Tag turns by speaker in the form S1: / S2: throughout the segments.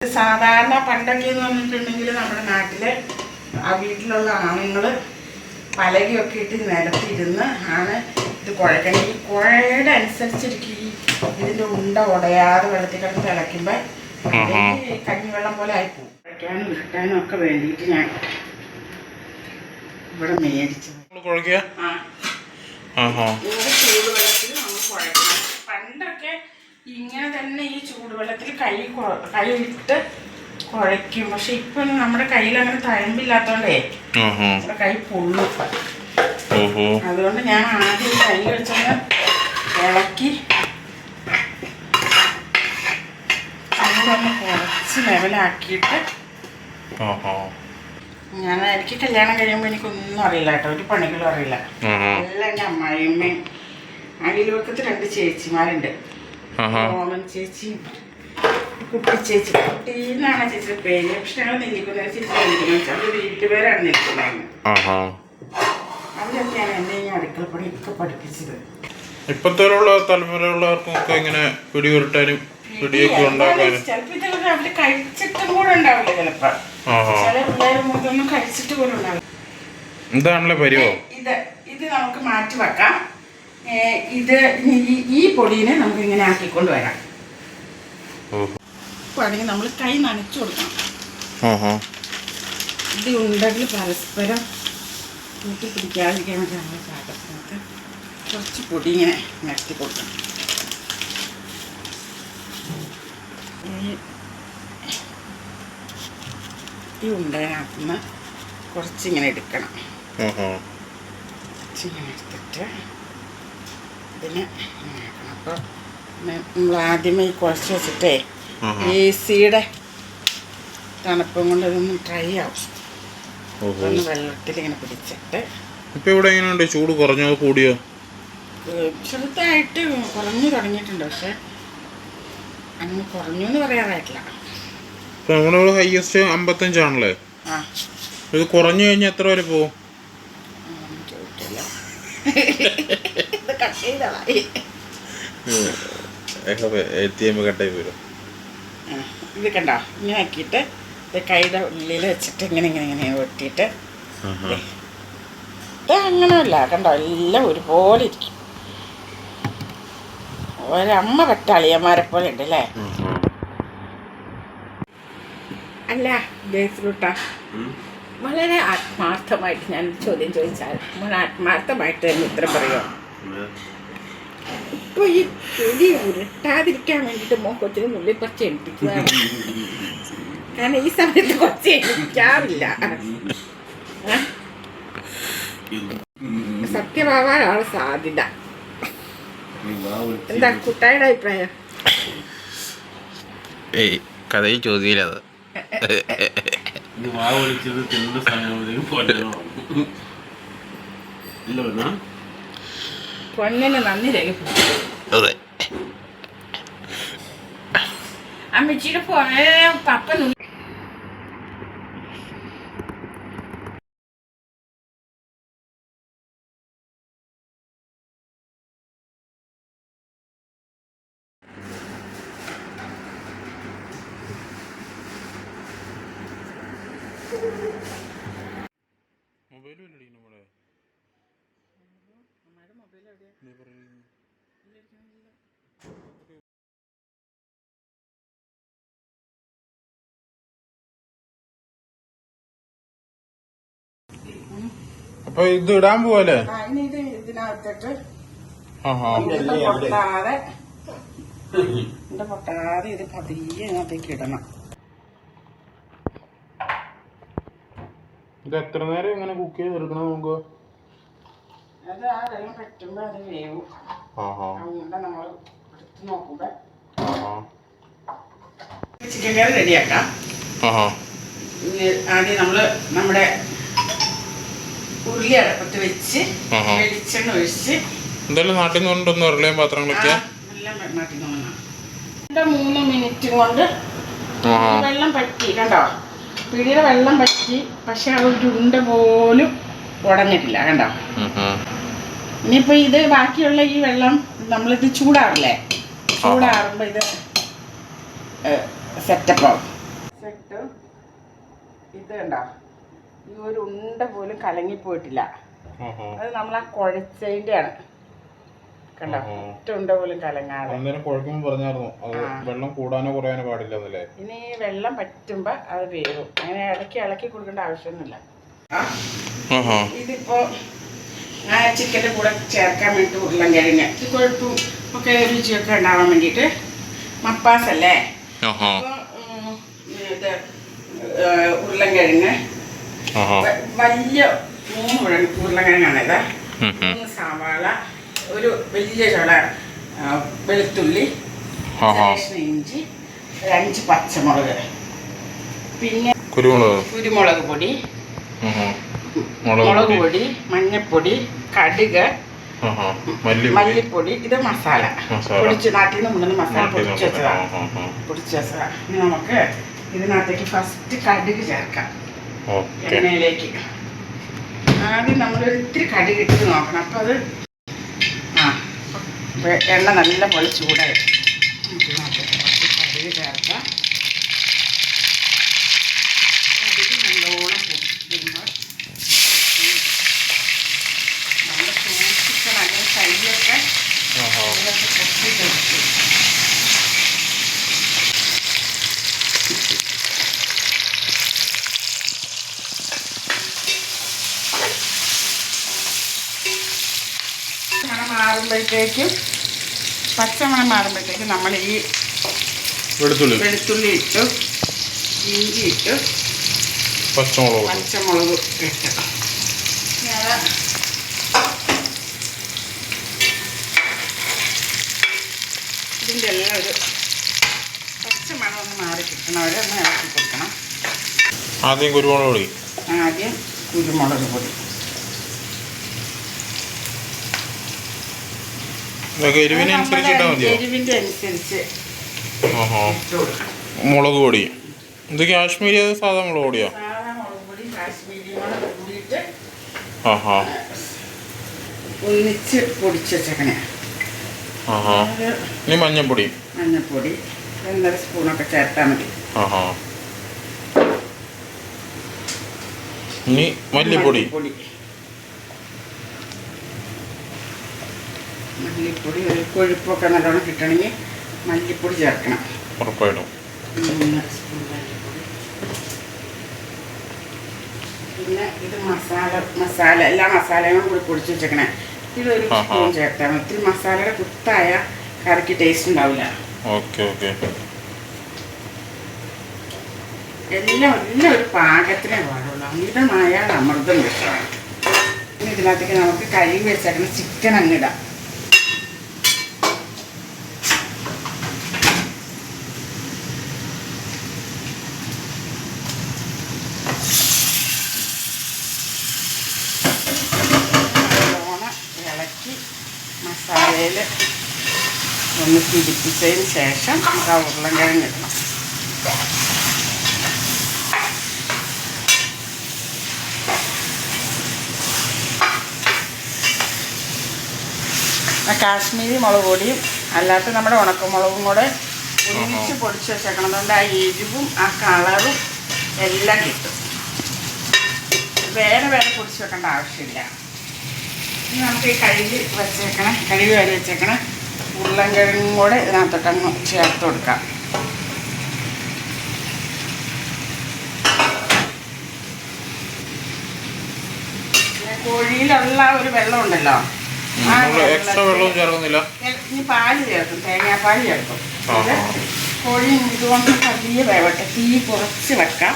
S1: സാധാരണ പണ്ടൊക്കെ എന്ന് പറഞ്ഞിട്ടുണ്ടെങ്കിൽ നമ്മുടെ നാട്ടിലെ ആ വീട്ടിലുള്ള ആണുങ്ങൾ പലകയൊക്കെ ഇട്ട് നിലത്തിരുന്ന് ആണ് ഇത് കുഴക്കണം ഈ കുഴയുടെ അനുസരിച്ചിരിക്കും ഈ ഇതിന്റെ ഉണ്ട ഉടയാതെ വെള്ളത്തിൽ കിടന്ന് തിളയ്ക്കുമ്പോൾ കഞ്ഞിവെള്ളം പോലെ ആയിപ്പോവും. കുഴയ്ക്കാനും ഉരുട്ടാനും ഒക്കെ വേണ്ടിയിട്ട് ഞാൻ ഇവിടെ മേടിച്ചത്
S2: കുഴക്കുക
S1: ആ.
S2: ആഹാ
S1: ഇങ്ങനെ ചൂടുവെള്ളത്തിൽ നമ്മൾ കുഴക്കണം പണ്ടൊക്കെ ഇങ്ങനെ തന്നെ ഈ ചൂടുവെള്ളത്തിൽ കൈ കൈയിട്ട് കൈ ഇട്ട് കുഴയ്ക്കും. പക്ഷെ ഇപ്പൊ നമ്മുടെ കയ്യിൽ അങ്ങനെ തഴമ്പില്ലാത്തോണ്ടേ നമ്മുടെ കൈ പൊള്ളും. അതുകൊണ്ട് ഞാൻ ആദ്യം കൈ വെച്ചത് ഇളക്കി ചൂടൊന്ന് കുറച്ച് ലെവലാക്കിയിട്ട് ഞാൻ എനിക്ക് കല്യാണം കഴിയുമ്പോൾ എനിക്കൊന്നും അറിയില്ല കേട്ടോ. ഒരു പണികളും അറിയില്ല. എല്ലാം എന്റെ അമ്മായിയമ്മയും അയൽവക്കത്ത് രണ്ട് ചേച്ചിമാരുണ്ട്. ഓമൻ ചേച്ചി. കുട്ടി ചേച്ചി. കുട്ടി എന്നാണ് ചേച്ചിയുടെ പേര് പക്ഷെ ഞങ്ങൾ നെല്ലിക്കുന്ന ചേച്ചി നെല്ലിക്കുന്ന അത് വീട്ടുപേരാണ് നിൽക്കുന്നത്.
S2: ആഹാ.
S1: അവരൊക്കെയാണ് എന്നെ ഈ അടുക്കളപ്പണി ഒക്കെ പഠിപ്പിച്ചത്.
S2: ഇപ്പത്തേലുള്ള തലമുറയുള്ളവർക്കൊക്കെ ഇങ്ങനെ പിടിയുരുട്ടാനും പിടിയൊക്കെ ഉണ്ടാക്കാനും.
S1: ഇതൊക്കെ അവർ കഴിച്ചിട്ടും കൂടെ ഉണ്ടാവില്ല ചിലപ്പോ. ചില പിള്ളേർ ഇതൊന്നും കഴിച്ചിട്ട് പോലും ഉണ്ടാവില്ല.
S2: ഇതാണല്ലേ പരിവോ?
S1: ഇത് ഇത് നമുക്ക് മാറ്റി വെക്കാം. ഇത് ഈ പൊടീനെ നമുക്ക് ഇങ്ങനെ ആക്കിക്കൊണ്ട് വരാം. ആണെങ്കിൽ നമ്മൾ കൈ നനച്ചു കൊടുക്കണം. ഇത് ഉണ്ടെങ്കിൽ പരസ്പരം കൂട്ടി പിടിക്കാതിരിക്കാൻ വേണ്ടി നമ്മൾ പാകത്തിനകത്ത് കുറച്ച് പൊടി ഇങ്ങനെ നിരത്തി കൊടുക്കണം. ഈ- ഈ ഉണ്ടതിനകത്ത് നിന്ന് കുറച്ചിങ്ങനെ എടുക്കണം. കുറച്ചിങ്ങനെ എടുത്തിട്ട് ഇതിനെ. ഇങ്ങനെ അപ്പോൾ നമ്മൾ ആദ്യമേ ഈ കുഴച്ച് വെച്ചിട്ടേ
S2: ഈ
S1: എ സിയുടെ തണുപ്പും കൊണ്ട് ഇതൊന്ന് ഡ്രൈ ആവും. ഒന്ന് വെള്ളത്തിൽ ഇങ്ങനെ പിടിച്ചിട്ട്.
S2: ഇപ്പൊ ഇവിടെ എങ്ങനെയുണ്ട്? ചൂട് കുറഞ്ഞോ? കൂടിയോ?
S1: ചെറുതായിട്ട് കുറഞ്ഞു തുടങ്ങിയിട്ടുണ്ട്. പക്ഷെ അങ്ങനെ കുറഞ്ഞു എന്ന് പറയാറായിട്ടില്ല
S2: ഹയസ്റ്റ് അമ്പത്തഞ്ചാണല്ലേ
S1: ആ.
S2: ഇത് കുറഞ്ഞു കഴിഞ്ഞാൽ എത്ര വരെ പോകും
S1: ചോദിക്കില്ല. ഇത് കട്ട് ചെയ്തതായി
S2: എ ടി എം കട്ടായി വരും
S1: ആ, ഇത് കണ്ടോ? ഇങ്ങനെ ആക്കിയിട്ട് കൈയുടെ ഉള്ളിൽ വെച്ചിട്ട് ഇങ്ങനെ ഇങ്ങനെ ഇങ്ങനെ വെട്ടിയിട്ട് ഇത് അങ്ങനെയല്ല കണ്ടോ? എല്ലാം ഒരുപോലെ ഇരിക്കും. ഒരമ്മ പറ്റാളിയന്മാരെ പോലെ ഉണ്ട് അല്ലേ. അല്ല ജയശ്രൂട്ട വളരെ ആത്മാർത്ഥമായിട്ട് ഞാൻ ചോദ്യം ചോദിച്ചാൽ വളരെ ആത്മാർത്ഥമായിട്ട് തന്നെ ഉത്തരം പറയുമോ ഇപ്പൊ ഈ ഉരുട്ടാതിരിക്കാൻ വേണ്ടിട്ട് മോ കൊച്ചിന് മുള്ളി കുറച്ച് എണിപ്പിക്കുകയാണ് കാരണം ഈ സമയത്ത് കുറച്ച് എണ്ണിക്കാറില്ല? സത്യമാവാനാണ് സാധ്യത. എന്താ കുട്ടായുടെ അഭിപ്രായം?
S2: ഏയ് കഥയിൽ
S3: ഇത് വാ വിളിച്ചത് തിന്ന സമയം ഇല്ല വേണ
S1: പൊന്നിന് നന്ദി രേഖപ്പെടുത്തി. അമ്മച്ചിയുടെ പുറേ പപ്പ
S2: മൊബൈലും ഇല്ലടി നമ്മുടെ അപ്പൊ ഇത് ഇടാൻ പോവല്ലേ?
S1: ആ, ഇനി ഇത് ഇതിനകത്തിട്ട് പൊട്ടാതെ ഇത് പൊട്ടാതെ ഇത് പതിയെ ഇതിനകത്തേക്ക് ഇടണം.
S2: ഇത് എത്ര നേരം ഇങ്ങനെ കുക്ക് ചെയ്തെടുക്കണം നമുക്ക്
S1: അത് ആ വെള്ളം പറ്റുമ്പോൾ അത് വേവും.
S2: ആഹാ.
S1: അതുകൊണ്ട് നമ്മൾ എടുത്ത് നോക്കുമ്പോൾ
S2: ആഹാ.
S1: ചിക്കൻ കറി റെഡിയാക്കാം.
S2: ആഹാ.
S1: ഇനി ആദ്യം നമ്മൾ നമ്മുടെ ഉരുളി അടപ്പത്ത് വെച്ച്. വെളിച്ചെണ്ണ ഒഴിച്ച്
S2: എന്തായാലും നാട്ടിൽ നിന്ന് കൊണ്ടുവന്നു ഉരുളയും പാത്രങ്ങളൊക്കെ.
S1: മൂന്ന് മിനിറ്റ് കൊണ്ട് വെള്ളം പറ്റി കണ്ടോ? പിടിയുടെ വെള്ളം പറ്റി പക്ഷെ അതൊരു ഒരു ഉണ്ട പോലും ഉടഞ്ഞിട്ടില്ല കണ്ടോ? ഇനിയിപ്പൊ ഇത് ബാക്കിയുള്ള ഈ വെള്ളം നമ്മളിത് ചൂടാറില്ലേ? ചൂടാറുമ്പോ ഇത് സെറ്റപ്പ് ആവും. ഇത് കണ്ടോ? ഈ ഒരു ഉണ്ട പോലും കലങ്ങിപ്പോയിട്ടില്ല.
S2: പോയിട്ടില്ല
S1: അത് നമ്മൾ ആ കുഴച്ചതിന്റെ ആണ് കണ്ടോ. ഒറ്റ ഉണ്ട പോലും കലങ്ങാതെ.
S2: അന്നേരം കുഴക്കുമ്പോൾ പറഞ്ഞായിരുന്നു വെള്ളം കൂടാനോ കുറയാനോ പാടില്ലെന്നല്ലേ?
S1: ഇനി വെള്ളം പറ്റുമ്പോ അത് വേവും. അങ്ങനെ ഇടയ്ക്ക് ഇളക്കി കൊടുക്കേണ്ട ആവശ്യമൊന്നുമില്ല. ഇതിപ്പോ ഞാൻ ചിക്കന്റെ കൂടെ ചേർക്കാൻ വേണ്ടി ഉരുളൻകിഴങ്ങ്. കൊഴുപ്പും ഒക്കെ രുചിയൊക്കെ ഉണ്ടാവാൻ വേണ്ടിയിട്ട് മപ്പാസ് അല്ലേ ഇത് ഏഹ്, ഉരുളൻ കിഴങ്ങ്
S2: ആഹാ.
S1: വ- വലിയ മൂന്ന് ഉരുളൻ ഉരുളൻ കിഴങ്ങാണ് ഇത്. മൂന്ന് സവാള ഒരു വലിയ ചുള ആ, വെളുത്തുള്ളി ഇഞ്ചി അഞ്ച് പച്ചമുളക്. പിന്നെ
S2: കുരുമുളക്.
S1: കുരുമുളക് പൊടി.
S2: മുളക് പൊടി
S1: മഞ്ഞപ്പൊടി കടുക് മല്ലിപ്പൊടി. ഇത് മസാല. പൊടിച്ച് നാട്ടിൽ നിന്ന് മസാല പൊടിച്ച്
S2: വെച്ചതാണ്.
S1: പൊടിച്ച് വെച്ചതാ. ഇനി നമുക്ക് ഇതിനകത്തേക്ക് ഫസ്റ്റ് കടുക് ചേർക്കാം. എണ്ണയിലേക്ക്. ആദ്യം നമ്മൾ ഇത്തിരി കടുക് ഇട്ട് നോക്കണം. അപ്പം അത് ആ എണ്ണ നല്ല പോലെ ചൂടായി. നമുക്ക് ഇതിനകത്തേക്ക് കുറച്ച് കടുക് ചേർക്കാം. കടുക് നല്ലോണം മാറുമ്പോഴത്തേക്കും പച്ചമണം മാറുമ്പോഴത്തേക്കും നമ്മൾ ഈ
S2: വെളുത്തുള്ളി.
S1: വെളുത്തുള്ളി ഇട്ടു ഇഞ്ചി ഇട്ടു
S2: പച്ചമുളക്.
S1: പച്ചമുളക് ഇട്ടു. ഇതിന്റെ എല്ലാം ഒരു പച്ചമണം ഒന്ന് മാറി കിട്ടണവരെ ഒന്ന് ഇളക്കി കൊടുക്കണം.
S2: ആദ്യം കുരുമുളക് പൊടി.
S1: ആദ്യം കുരുമുളക് പൊടി.
S2: എരിവിനനുസരിച്ച് ഇട്ടാൽ മതിയോ?
S1: എരിവിന്റെ അനുസരിച്ച് ഓഹോ
S2: മുളക് പൊടി. ഇത് കാശ്മീരി അത് സാധാ മുളക് പൊടിയോ?
S1: മഞ്ഞപ്പൊടി മുളക് പൊടി കാശ്മീരി മുളക് കൂടിയിട്ട്
S2: ആഹാ.
S1: ഒന്നിച്ച് പൊടിച്ച് വെച്ചേക്കണേ.
S2: ആഹാ. ഇനി മഞ്ഞൾപ്പൊടി
S1: മഞ്ഞൾപ്പൊടി ഒന്നര സ്പൂണൊക്കെ ചേർത്താൽ മതി.
S2: ആഹാ. ഇനി മല്ലിപ്പൊടി.
S1: മല്ലിപ്പൊടി ഒരു കൊഴുപ്പൊക്കെ നല്ലോണം കിട്ടണമെങ്കിൽ മല്ലിപ്പൊടി ചേർക്കണം.
S2: ഉറപ്പായിട്ടും.
S1: മൂന്ന് സ്പൂൺ മല്ലിപ്പൊടി. പിന്നെ ഇത് മസാല മസാല എല്ലാ മസാലയും കൂടി പൊടിച്ച് വെച്ചേക്കണേ. ഇതൊരു
S2: ഒരു
S1: സ്പൂൺ ചേർത്താൽ മതി. ഇത്തിരി മസാലയുടെ കുത്തായ കറിക്ക് ടേസ്റ്റ് ഉണ്ടാവില്ല.
S2: Okay okay.
S1: എല്ലാം എല്ലാം ഒരു പാകത്തിനേ പാടുള്ളൂ. അമിതമായ അമൃതം വിഷമാണ് ഇതിനകത്തേക്ക് നമുക്ക് കഴുകി വെച്ചേക്കുന്ന ചിക്കൻ അങ്ങിടാം നല്ലോണം ഇളക്കി മസാലയിൽ ഒന്ന് പിടിപ്പിച്ചതിന് ശേഷം നമുക്ക് ആ ഉരുളൻകിഴങ്ങ് ഇടണം. ആ കാശ്മീരി മുളക് പൊടിയും അല്ലാത്ത നമ്മുടെ ഉണക്കമുളകും കൂടെ ഒരുമിച്ച് പൊടിച്ച് വെച്ചേക്കണം. അതുകൊണ്ട് ആ എരിവും ആ കളറും എല്ലാം കിട്ടും. വേറെ വേറെ പൊടിച്ച് വെക്കേണ്ട ആവശ്യമില്ല. ഇനി നമുക്ക് ഈ കഴുകി വെച്ചേക്കണ. കഴുകി വരി വെച്ചേക്കണ. ഉരുളൻകിഴങ്ങും കൂടെ ഇതിനകത്തോട്ടങ്ങ് ചേർത്ത് കൊടുക്കാം. കോഴിയിലുള്ള ഒരു വെള്ളം ഉണ്ടല്ലോ.
S2: എക്സ്ട്രാ വെള്ളവും ചേർക്കുന്നില്ല.
S1: ഇനി പാൽ ചേർക്കും തേങ്ങാപ്പാൽ ചേർക്കും. കോഴി ഇതുകൊണ്ട് പതിയെ വേവട്ടെ. തീ കുറച്ച് വെക്കാം.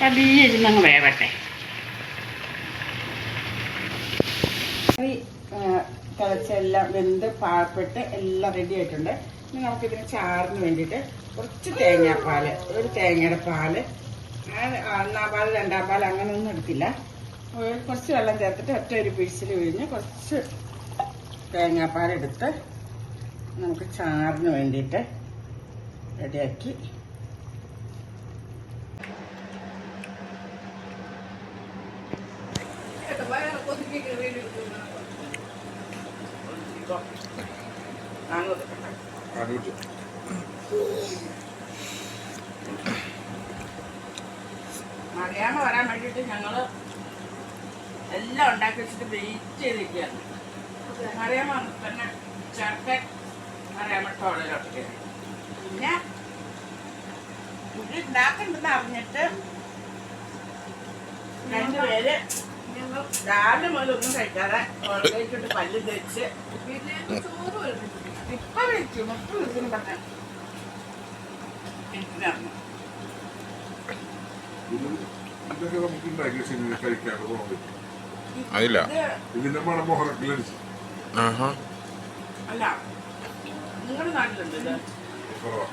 S1: പതിയെ ഇരുന്നങ്ങ് വേവട്ടെ കറി ആ, തിളച്ചെല്ലാം വെന്ത് പാഴപ്പെട്ട് എല്ലാം റെഡി ആയിട്ടുണ്ട്. ഇനി നമുക്കിതിന് ചാറിന് വേണ്ടിയിട്ട് കുറച്ച് തേങ്ങാപ്പാൽ ഒരു തേങ്ങയുടെ ആ, ഒന്നാം പാൽ രണ്ടാം പാൽ അങ്ങനെയൊന്നും എടുത്തില്ല. കുറച്ച് വെള്ളം ചേർത്തിട്ട് ഒറ്റ ഒരു പിഴിച്ചിൽ പിഴിഞ്ഞ് കുറച്ച് തേങ്ങാപ്പാലെടുത്ത് നമുക്ക് ചാറിന് വേണ്ടിയിട്ട് റെഡിയാക്കി മറിയാമ്മ വരാൻ വേണ്ടിയിട്ട് ഞങ്ങൾ എല്ലാം ഉണ്ടാക്കി വെച്ചിട്ട് വെയിറ്റ് ചെയ്തിരിക്കുകയാണ്. മറിയാമ തന്നെ ചേർക്കൻ ടോളിലോട്ട് പിന്നെ ഇത് ഉണ്ടാക്കണ്ടെന്ന് അറിഞ്ഞിട്ട് രണ്ടുപേര് രാവിലെ മുതൽ ഒന്നും കഴിക്കാതെ കോളേജിട്ട് പല്ല് തേച്ച് ഇപ്പൊ വിളിച്ചു മുപ്പ വിളിക്കുന്നു പറഞ്ഞു
S4: ഇത് ഇതൊക്കെ നമുക്ക് ഉണ്ടാക്കി സിനിമ കഴിക്കാണ്ട് പോകുന്നത്
S2: അതില്ല.
S1: ഇത്
S4: ഇതിന്റെ മണം മുഹറക്കിലടിച്ച്
S2: ആഹാ.
S1: അല്ല നിങ്ങളുടെ നാട്ടിലുണ്ട് ഇത്?
S4: കുറവാ.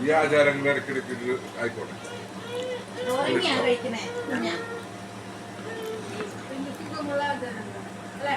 S4: ഈ ആചാരങ്ങൾ ഇടയ്ക്കിടയ്ക്ക് ആയിക്കോട്ടെ.
S5: അല്ലേ?